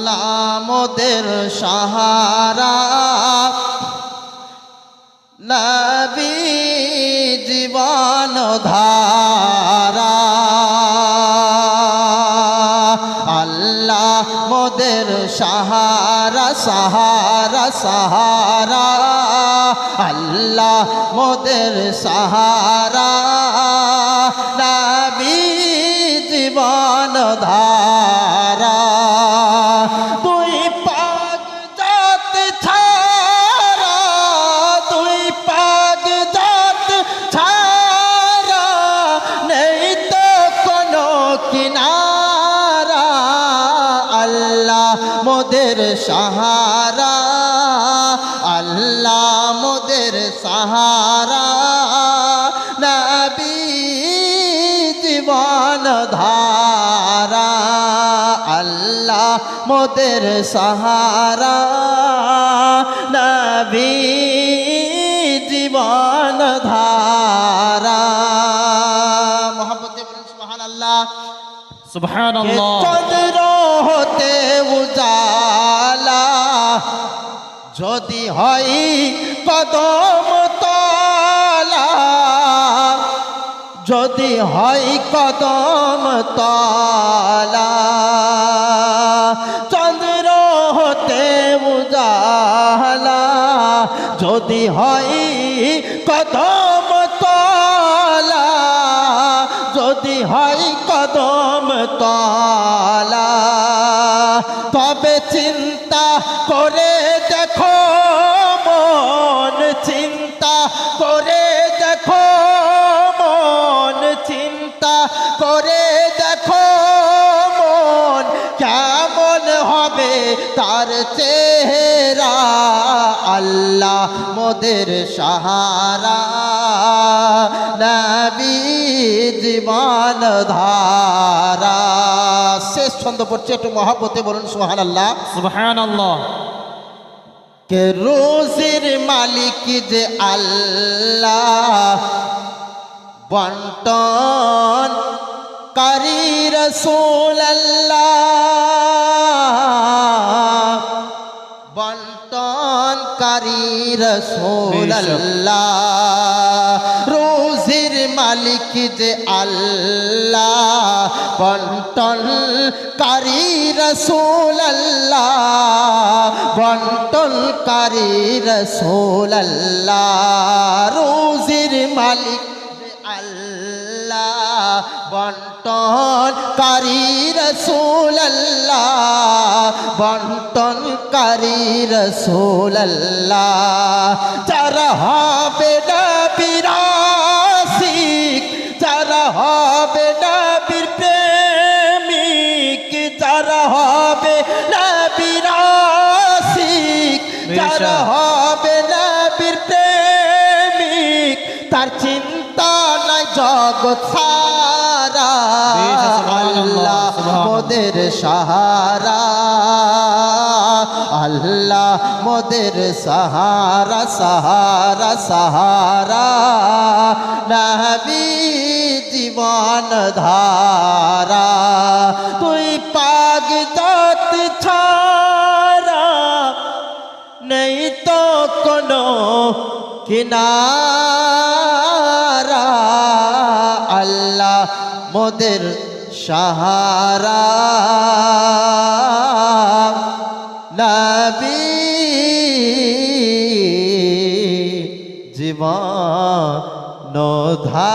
আল্লাহ মোদের সাহারা। নবী জীবন ধারা। আল্লাহ মোদের সাহারা সাহারা সাহারা। আল্লাহ মোদের সাহারা। নবী জীবন ধারা। মোদের সাহারা, আল্লাহ মোদের সাহারা। নবী জীবন ধারা, আল্লাহ মোদের সাহারা। নবী জীবন ধারা। মোহাম্মতে বলেন সুবহান আল্লাহ সুবহান কে আল্লাহ চন্দ্র হতে উজালা? যদি হয় কদম তলা। যদি হয় কদম তলা। চন্দ্র হতে উজালা। যদি হয় কদম তলা। যদি হয় কদম তলা, তবে চিন্তা করে দেখো, মন চিন্তা করে দেখো, মন চিন্তা করে দেখো, মন কেমন হবে তার চেহারা। আল্লাহ মোদের সাহারা, নবী জীবন ধারা শেষ ছন্দ পড়ছে একটু মহাপতে বলুন সোহান আল্লাহ সুবহান আল্লাহ কে রোজির মালিক যে আল্লাহ? বন্টন কারি রসুল আল্লাহ বন্টন কারি রসুল আল্লাহ রোজির মালিক যে আল্লাহ, বন্টন কারি রসুল আল্লাহ বন্টন কারি রসুল আল্লাহ রোজির মালিক আল্লাহ, বন্টন কারি রসুল আল্লাহ বন্টন কারি রসুল যারা হবে না যারা হবে না বীর প্রেমিক যারা হবে না বিরাসিক যারা হবে না বীর প্রেমিক তার চিন্তা নাই জগৎ সারা। আল্লাহ মোদের সাহারা। আল্লাহ মোদের সাহারা সাহারা সাহারা। নবী জীবন ধারা তুই পাগ যত ছাড়া নেই তো কোনো কিনারা আল্লাহ মোদের সাহারা নবী জীবন নধারা